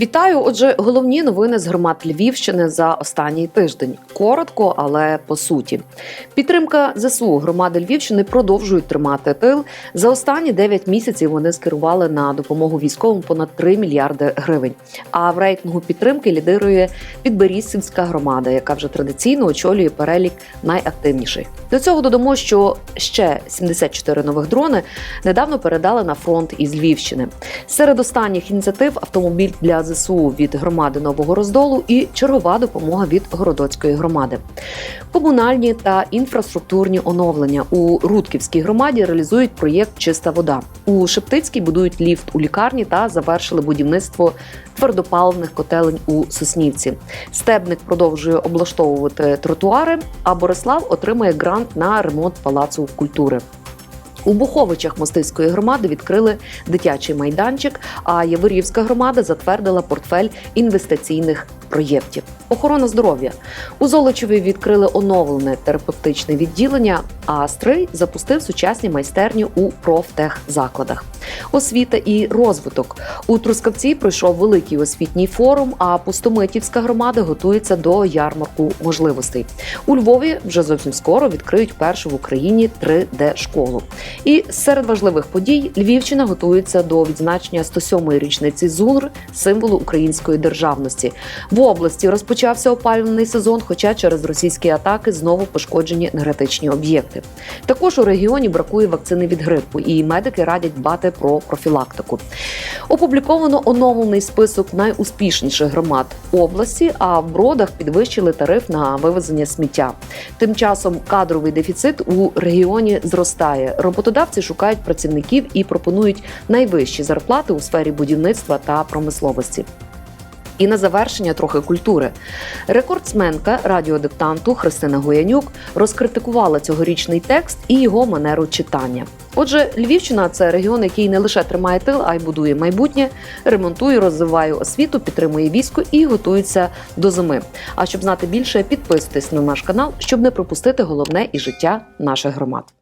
Вітаю! Отже, головні новини з громад Львівщини за останній тиждень. Коротко, але по суті. Підтримка ЗСУ громади Львівщини продовжують тримати тил. За останні 9 місяців вони скерували на допомогу військовим понад 3 мільярди гривень. А в рейтингу підтримки лідирує Підберізцівська громада, яка вже традиційно очолює перелік найактивніших. До цього додамо, що ще 74 нових дрони недавно передали на фронт із Львівщини. Серед останніх ініціатив автомобіль для ЗСУ від громади Нового Роздолу і чергова допомога від Городоцької громади. Комунальні та інфраструктурні оновлення у Рудківській громаді реалізують проєкт Чиста вода. У Шептицькій будують ліфт у лікарні та завершили будівництво твердопаливних котелень у Соснівці. Стебник продовжує облаштовувати тротуари, а Борислав отримує грант на ремонт палацу культури. У Буховичах мостицької громади відкрили дитячий майданчик. А Яворівська громада затвердила портфель інвестиційних проєктів. Охорона здоров'я у Золочеві відкрили оновлене терапевтичне відділення. А Стрий запустив сучасні майстерні у профтехзакладах. Освіта і розвиток у Трускавці пройшов великий освітній форум. А Пустомитівська громада готується до ярмарку можливостей. У Львові вже зовсім скоро відкриють першу в Україні 3D-школу. І серед важливих подій Львівщина готується до відзначення 107-ї річниці ЗУЛР, символу української державності. В області розпочався опалювальний сезон, хоча через російські атаки знову пошкоджені енергетичні об'єкти. Також у регіоні бракує вакцини від грипу, і медики радять дбати про профілактику. Опубліковано оновлений список найуспішніших громад області. А в бродах підвищили тариф на вивезення сміття. Тим часом кадровий дефіцит у регіоні зростає. Роботодавці шукають працівників і пропонують найвищі зарплати у сфері будівництва та промисловості. І на завершення трохи культури. Рекордсменка радіодиктанту Христина Гоянюк розкритикувала цьогорічний текст і його манеру читання. Отже, Львівщина це регіон, який не лише тримає тил, а й будує майбутнє, ремонтує, розвиває освіту, підтримує військо і готується до зими. А щоб знати більше, підписуйтесь на наш канал, щоб не пропустити головне і життя наших громад.